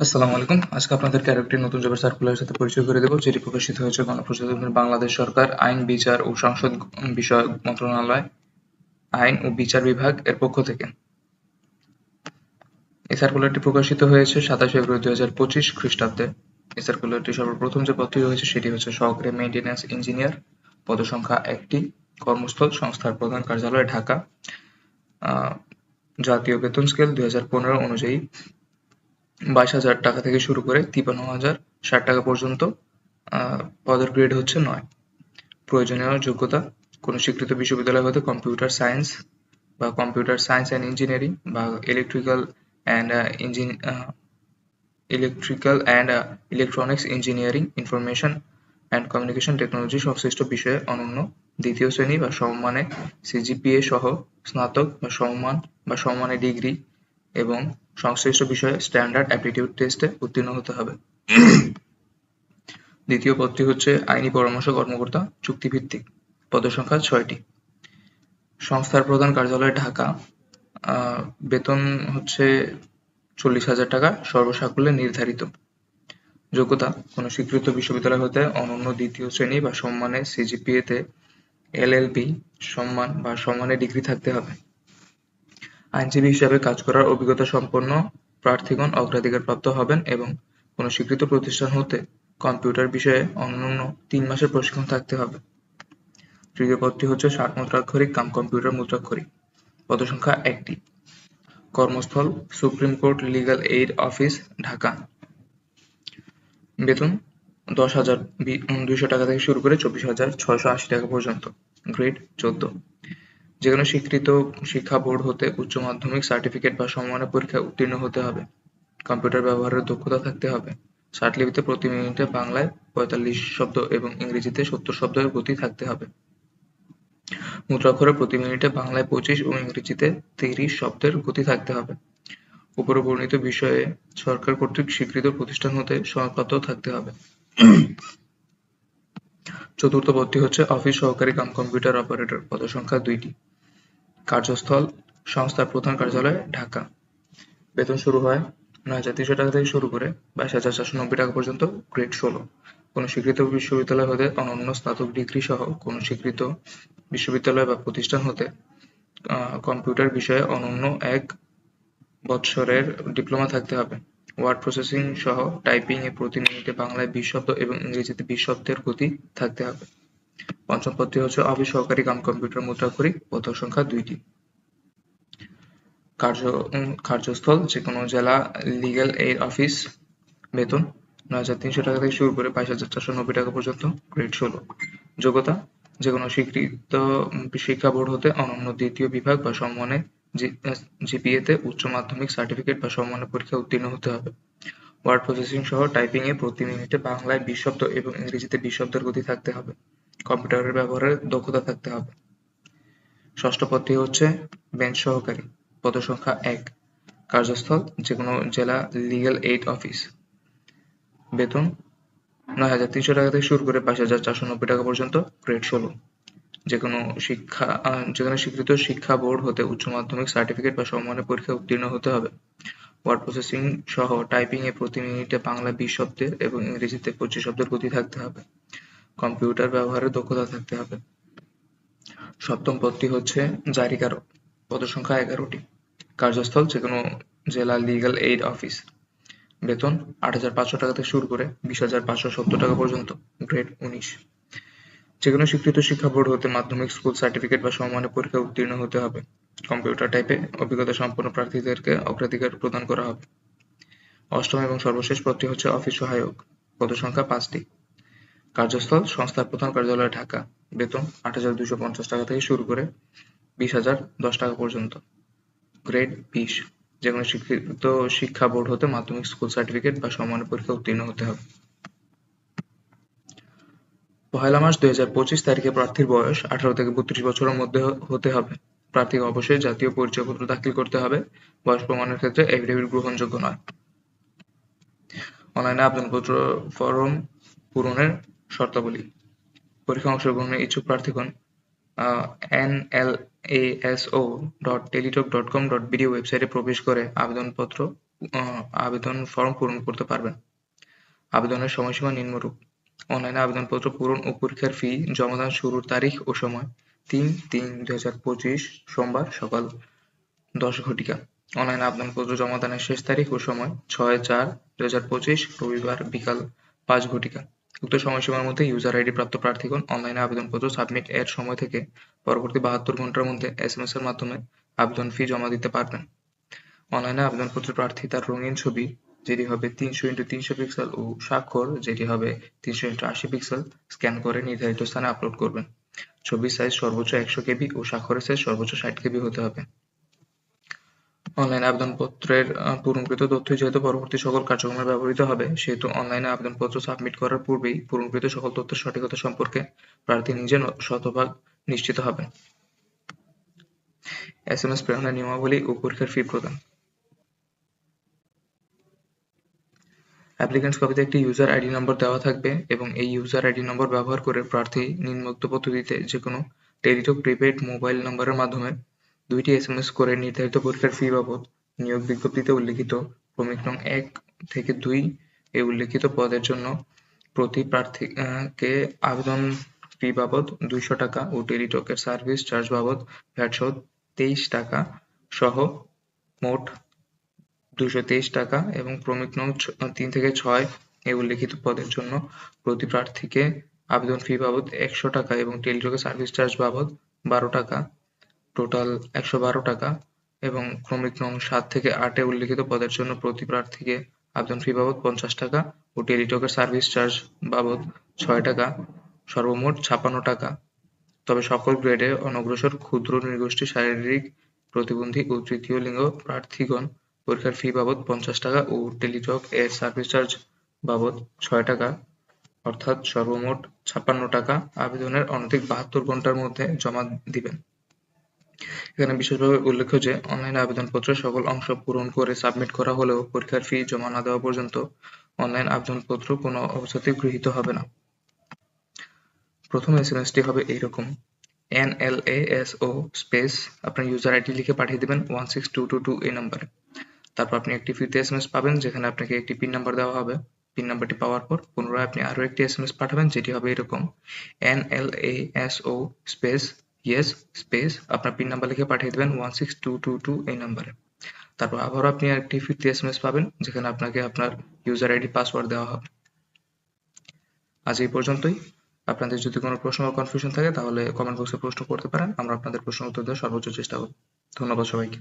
আসসালামু আলাইকুম। আজকে আপনাদেরকে আরেকটি নতুন জবের সার্কুলারের সাথে পরিচয় করে দেব, যেটি প্রকাশিত হয়েছে গণপ্রজাতন্ত্রী বাংলাদেশ সরকার আইন, বিচার ও সংসদ বিষয়ক মন্ত্রণালয়, আইন ও বিচার বিভাগ এর পক্ষ থেকে। এই সার্কুলারটি প্রকাশিত হয়েছে সাতাশ ফেব্রুয়ারি দুই হাজার পঁচিশ খ্রিস্টাব্দে। এই সার্কুলারটি সর্বপ্রথম যে পদটি হয়েছে সেটি হচ্ছে সহকারী মেইনটেন্যান্স ইঞ্জিনিয়ার পদসংখ্যা একটি, কর্মস্থল সংস্থার প্রধান কার্যালয় ঢাকা। জাতীয় বেতন স্কেল দুই হাজার পনেরো অনুযায়ী বাইশ হাজার টাকা থেকে শুরু করে তিপ্পান্ন হাজার ষাট টাকা পর্যন্ত পদের গ্রেড হচ্ছে নয়। প্রয়োজনীয় যোগ্যতা, কোনো স্বীকৃত বিশ্ববিদ্যালয় হতে কম্পিউটার সায়েন্স বা কম্পিউটার সায়েন্স অ্যান্ড ইঞ্জিনিয়ারিং বা electrical and engine electrical and electronics engineering information and communication technology সংশ্লিষ্ট বিষয়ে অনন্য দ্বিতীয় শ্রেণি বা সমমানে সিজিপিএ সহ স্নাতক বা সমমান বা সমমানের ডিগ্রি এবং সংশ্লিষ্ট বিষয়ে স্ট্যান্ডার্ড অ্যাপটিটিউড টেস্টে উত্তীর্ণ হতে হবে। দ্বিতীয় পদটি হচ্ছে আইনি পরামর্শ কর্মকর্তা চুক্তিভিত্তিক। পদসংখ্যা ছয়টি। সংস্থার প্রধান কার্যালয় ঢাকা। বেতন হচ্ছে চল্লিশ হাজার টাকা সর্বসাকুল্যে নির্ধারিত। যোগ্যতা, কোনো স্বীকৃত বিশ্ববিদ্যালয় হতে অনন্য দ্বিতীয় শ্রেণি বা সম্মানে সিজিপিএ তে এলএলবি সম্মান বা সম্মানের ডিগ্রি থাকতে হবে। আইনজীবী হিসাবে কাজ করার অভিজ্ঞতা সম্পন্ন প্রার্থীগণ অগ্রাধিকারপ্রাপ্ত হবেন এবং কোনো স্বীকৃত প্রতিষ্ঠান হতে কম্পিউটার বিষয়ে অনন্য তিন মাসের প্রশিক্ষণ থাকতে হবে। তৃতীয় পদটি হচ্ছে ষাট মুদ্রাক্ষরিক কাম কম্পিউটার মুদ্রাক্ষরিক। পদসংখ্যা একটি। কর্মস্থল, supreme court legal aid office, Dhaka. বেতন দশ হাজার দুইশো টাকা থেকে শুরু করে চব্বিশ হাজার ছয়শো আশি টাকা পর্যন্ত। গ্রেড চোদ্দ। যে কোনো স্বীকৃত শিক্ষা বোর্ড হতে উচ্চ মাধ্যমিক সার্টিফিকেট বা সমমানের পরীক্ষায় উত্তীর্ণ হতে হবে। কম্পিউটার ব্যবহারের দক্ষতা থাকতে হবে। ষাটলিপিতে প্রতি মিনিটে বাংলায় পঁয়তাল্লিশ শব্দ এবং ইংরেজিতে সত্তর শব্দের গতি থাকতে হবে। মুদ্রাক্ষরে প্রতি মিনিটে বাংলায় পঁচিশ ও ইংরেজিতে তিরিশ শব্দের গতি থাকতে হবে। উপরে বর্ণিত বিষয়ে সরকার কর্তৃক স্বীকৃত প্রতিষ্ঠান হতে সনদপত্র থাকতে হবে। চতুর্থ পদটি হচ্ছে অফিস সহকারী কাম কম্পিউটার অপারেটর। পদসংখ্যা দুইটি। কার্যস্থল সংস্থার প্রধান কার্যালয় ঢাকা। বেতন শুরু হয় নয় হাজার তিনশো টাকা থেকে শুরু করে বাইশ হাজার চারশো নব্বই টাকা পর্যন্ত, গ্রেড ষোলো। কোনো স্বীকৃত বিশ্ববিদ্যালয় হতে অনন্য স্নাতক ডিগ্রি সহ কোনো স্বীকৃত বিশ্ববিদ্যালয় বা প্রতিষ্ঠান হতে কম্পিউটার বিষয়ে অনন্য এক বৎসরের ডিপ্লোমা থাকতে হবে। ওয়ার্ড প্রসেসিং সহ টাইপিং এ প্রতি মিনিটে বাংলায় বিশ শব্দ এবং ইংরেজিতে বিশ শব্দের গতি থাকতে হবে। পঞ্চম পদটি হচ্ছে অফিস সহকারী কাম কম্পিউটার মুদ্রাক্ষরিক পদ সংখ্যা দুইটি। কার্য কার্যস্থল যে কোনো জেলা লিগ্যাল এইড অফিস বেতন নয় হাজার তিনশো টাকা থেকে শুরু করে বাইশ হাজার চারশো নব্বই টাকা পর্যন্ত গ্রেড ষোলো। যোগ্যতা যে কোনো স্বীকৃত শিক্ষা বোর্ড হতে অনন্য দ্বিতীয় বিভাগ বা সম্মানে জিপিএ তে উচ্চ মাধ্যমিক সার্টিফিকেট বা সম্মানের পরীক্ষায় উত্তীর্ণ হতে হবে। ওয়ার্ড প্রসেসিং সহ টাইপিং এ প্রতি মিনিটে বাংলায় বিশ শব্দ এবং ইংরেজিতে বিশ শব্দের গতি থাকতে হবে। কম্পিউটারের ব্যবহারের দক্ষতা থাকতে হবে। ষষ্ঠ পদটি হচ্ছে বেঞ্চ সহকারী। পদসংখ্যা এক কার্যস্থল যে কোনো জেলা লিগ্যাল এইড অফিস বেতন নয় হাজার তিনশো টাকা থেকে শুরু করে বাইশ হাজার চারশো নব্বই টাকা পর্যন্ত গ্রেড ষোলো। যে কোনো শিক্ষা আহ, যে স্বীকৃত শিক্ষা বোর্ড হতে উচ্চ মাধ্যমিক সার্টিফিকেট বা সম্মানের পরীক্ষায় উত্তীর্ণ হতে হবে। ওয়ার্ড প্রসেসিং সহ টাইপিং এ প্রতি মিনিটে বাংলা বিশ শব্দের এবং ইংরেজিতে পঁচিশ শব্দের গতি থাকতে হবে। কম্পিউটার ব্যবহারের দক্ষতা থাকতে হবে। সপ্তম পদটি হচ্ছে জারিকারক পদসংখ্যা এগারোটি। কার্যস্থল যে কোনো জেলা লিগ্যাল এইড অফিস বেতন আট হাজার পাঁচশো টাকা থেকে শুরু করে বিশ হাজার পাঁচশো সত্তর টাকা পর্যন্ত গ্রেড উনিশ। যে কোনো স্বীকৃত শিক্ষা বোর্ড হতে মাধ্যমিক স্কুল সার্টিফিকেট বা সমমানের পরীক্ষায় উত্তীর্ণ হতে হবে। কম্পিউটার টাইপে অভিজ্ঞতা সম্পন্ন প্রার্থীদেরকে অগ্রাধিকার প্রদান করা হবে। অষ্টম এবং সর্বশেষ পদটি হচ্ছে অফিস সহায়ক। পদসংখ্যা পাঁচটি। কার্যস্থল, সংস্থার প্রধান কার্যালয় ঢাকা। বেতন আট হাজার দুশো পঞ্চাশ টাকা থেকে শুরু করে বিশ হাজার দশ টাকা পর্যন্ত। গ্রেড বিশ। যে কোনো স্বীকৃত শিক্ষা বোর্ড হতে মাধ্যমিক স্কুল সার্টিফিকেট বা সমানের পরীক্ষা উত্তীর্ণ হতে হবে। পহেলা মার্চ দুই হাজার পঁচিশ তারিখে প্রার্থীর বয়স আঠারো থেকে বত্রিশ বছরের মধ্যে হতে হবে। প্রার্থীকে অবশ্যই জাতীয় পরিচয়পত্র দাখিল করতে হবে। বয়স প্রমাণের ক্ষেত্রে এফিডেভিট গ্রহণযোগ্য নয়। অনলাইনে আবেদনপত্র ফরম পূরণের শর্তাবলী। পরীক্ষা অংশগ্রহণের ইচ্ছুক প্রার্থীগণ nlasO dot Teletalk dot com dot BD ওয়েবসাইটে প্রবেশ করে আবেদনপত্র আবেদন ফর্ম পূরণ করতে পারবেন। আবেদনের সময়সীমা নিম্নরূপ। অনলাইনে আবেদনপত্র পূরণ ও পরীক্ষার ফি জমাদান শুরুর তারিখ ও সময় তিন তিন দুই হাজার পঁচিশ সোমবার সকাল দশ ঘটিকা। অনলাইনে আবেদনপত্র জমাদানের শেষ তারিখ ও সময় ছয় চার দুই হাজার পঁচিশ রবিবার বিকাল পাঁচ ঘটিকা। উক্ত সময়সীমার মধ্যে ইউজার আইডি প্রাপ্ত প্রার্থীগণ অনলাইনে আবেদনপত্র সাবমিট এর সময় থেকে পরবর্তী বাহাত্তর ঘণ্টার মধ্যে এসএমএস এর মাধ্যমে আবেদন ফি জমা দিতে পারবেন। অনলাইনে আবেদনপত্র প্রার্থী তার রঙিন ছবি, যেটি হবে তিনশো ইন্টু তিনশো পিক্সেল ও স্বাক্ষর, যেটি হবে তিনশো ইন্টু আশি পিক্সেল স্ক্যান করে নির্ধারিত স্থানে আপলোড করবেন। ছবির সাইজ সর্বোচ্চ একশো কেবি ও স্বাক্ষরের সাইজ সর্বোচ্চ ষাট কেবি হতে হবে। অনলাইন আবেদনপত্রের পূরণকৃত তথ্যই যেহেতু পরবর্তী সকল কার্যক্রমে ব্যবহৃত হবে, সেহেতু অনলাইনে আবেদনপত্র সাবমিট করার পূর্বেই পূরণকৃত সকল তথ্যের সঠিকতা সম্পর্কে প্রার্থী নিজে শতভাগ নিশ্চিত হবেন। এসএমএস প্রেরণের নিয়মাবলী ও পরীক্ষার ফি প্রদান। অ্যাপ্লিকেন্টস কপিতে একটি ইউজার আইডি নম্বর দেওয়া থাকবে এবং এই ইউজার আইডি নম্বর ব্যবহার করে প্রার্থী নিম্নোক্ত পদ্ধতিতে যে কোনো টেলিটক প্রিপেইড মোবাইল নম্বরের মাধ্যমে দুইটি এসএমএস করে নির্ধারিত পরীক্ষার ফি বাবদ নিয়োগ বিজ্ঞপ্তিতে উল্লিখিত ক্রমিক নং এক থেকে দুই এ উল্লিখিত পদের জন্য প্রতি প্রার্থীকে আবেদন ফি বাবদ দুইশো টাকা ও টেলিটকের সার্ভিস চার্জ বাবদ ভ্যাট সহ তেইশ টাকা সহ মোট দুশো তেইশ টাকা এবং ক্রমিক নং তিন থেকে ছয় এ উল্লিখিত পদের জন্য প্রতি প্রার্থীকে আবেদন ফি বাবদ একশো টাকা এবং টেলিটকের সার্ভিস চার্জ বাবদ বারো টাকা টোটাল একশো বারো টাকা এবং ক্রমিক নং সাত থেকে আটে উল্লিখিত পদের জন্য প্রতি প্রার্থীকে আবেদন ফি বাবদ পঞ্চাশ টাকা ও টেলিটকের সার্ভিস চার্জ বাবদ ছয় টাকা, সর্বমোট ছাপ্পান্ন টাকা। তবে সকল গ্রেডে অনগ্রসর, ক্ষুদ্র, নৃগোষ্ঠী, শারীরিক প্রতিবন্ধী ও তৃতীয় লিঙ্গ প্রার্থীগণ পরীক্ষার ফি বাবদ পঞ্চাশ টাকা ও টেলিটক এর সার্ভিস চার্জ বাবদ ছয় টাকা। অর্থাৎ সর্বমোট ছাপ্পান্ন টাকা আবেদনের অনধিক বাহাত্তর ঘণ্টার মধ্যে জমা দিবেন। এখানে বিশেষভাবে উল্লেখ্য যে অনলাইন আবেদনপত্রের সকল অংশ পূরণ করে সাবমিট করা হলেও পরীক্ষার ফি জমা না দেওয়া পর্যন্ত অনলাইন আবেদনপত্র কোনো অবস্থাতেই গৃহীত হবে না। প্রথম এসএমএসটি হবে এইরকম। এনএলএএসও স্পেস আপনার ইউজার আইডি লিখে পাঠিয়ে দেবেন one six two two two এই নাম্বারে তারপর আপনি একটি ফ্রিতে এসএমএস পাবেন, যেখানে আপনাকে একটি পিন নাম্বার দেওয়া হবে। পিন নাম্বারটি পাওয়ার পর পুনরায় আপনি আরও একটি এসএমএস পাঠাবেন, যেটি হবে এরকম। এনএলএএসও স্পেস ইয়েস স্পেস আপনার পিন নাম্বার লিখে পাঠিয়ে দেবেন one six two two two এই নাম্বারে তারপর আবারও আপনি একটি ফিরতি এসএমএস পাবেন, যেখানে আপনাকে আপনার ইউজার আইডি পাসওয়ার্ড দেওয়া হবে। আজ এই পর্যন্তই। আপনাদের যদি কোনো প্রশ্ন বা কনফিউশন থাকে, তাহলে কমেন্ট বক্সে প্রশ্ন করতে পারেন, আমরা আপনাদের প্রশ্ন উত্তর দেওয়ার সর্বোচ্চ চেষ্টা করব। ধন্যবাদ সবাইকে।